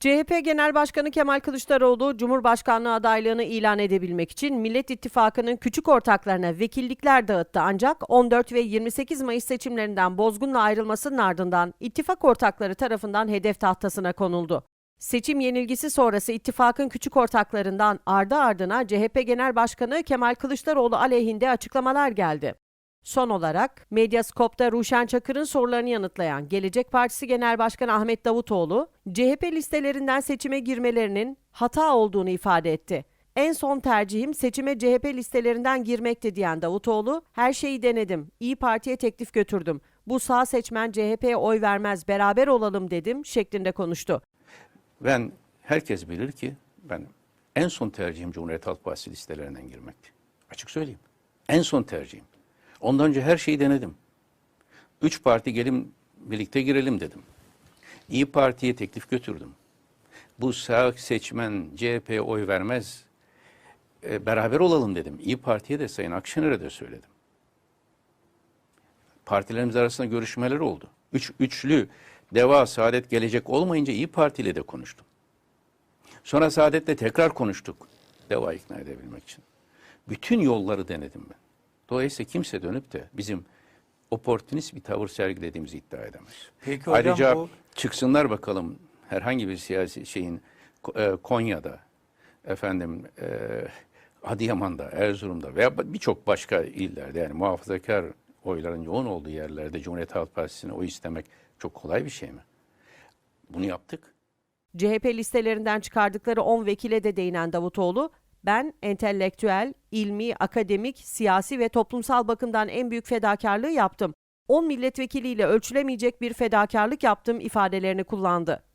CHP Genel Başkanı Kemal Kılıçdaroğlu, Cumhurbaşkanlığı adaylığını ilan edebilmek için Millet İttifakı'nın küçük ortaklarına vekillikler dağıttı ancak 14 ve 28 Mayıs seçimlerinden bozgunla ayrılmasının ardından ittifak ortakları tarafından hedef tahtasına konuldu. Seçim yenilgisi sonrası ittifakın küçük ortaklarından ardı ardına CHP Genel Başkanı Kemal Kılıçdaroğlu aleyhinde açıklamalar geldi. Son olarak Medyaskop'ta Ruşen Çakır'ın sorularını yanıtlayan Gelecek Partisi Genel Başkanı Ahmet Davutoğlu, CHP listelerinden seçime girmelerinin hata olduğunu ifade etti. En son tercihim seçime CHP listelerinden girmekti diyen Davutoğlu, her şeyi denedim, İyi Parti'ye teklif götürdüm. Bu sağ seçmen CHP'ye oy vermez, beraber olalım dedim şeklinde konuştu. Ben herkes bilir ki ben en son tercihim Cumhuriyet Halk Partisi listelerinden girmekti. Açık söyleyeyim. En son tercihim. Ondan önce her şeyi denedim. Üç parti gelin birlikte girelim dedim. İyi Parti'ye teklif götürdüm. Bu sağ seçmen CHP'ye oy vermez. e, beraber olalım dedim. İyi Parti'ye de Sayın Akşener'e de söyledim. Partilerimiz arasında görüşmeler oldu. Üç, üçlü Deva, Saadet gelecek olmayınca İyi Parti ile de konuştum. Sonra Saadet'le tekrar konuştuk. Deva ikna edebilmek için. Bütün yolları denedim ben. Dolayısıyla kimse dönüp de bizim oportunist bir tavır sergilediğimizi iddia edemez. Peki hocam Ayrıca bu- çıksınlar bakalım herhangi bir siyasi şeyin e, Konya'da, efendim e, Adıyaman'da, Erzurum'da veya birçok başka illerde yani muhafazakar oyların yoğun olduğu yerlerde Cumhuriyet Halk Partisi'ne oy istemek çok kolay bir şey mi? Bunu yaptık. CHP listelerinden çıkardıkları 10 vekile de değinen Davutoğlu, ben entelektüel, ilmi, akademik, siyasi ve toplumsal bakımdan en büyük fedakarlığı yaptım. 10 milletvekiliyle ölçülemeyecek bir fedakarlık yaptım ifadelerini kullandı.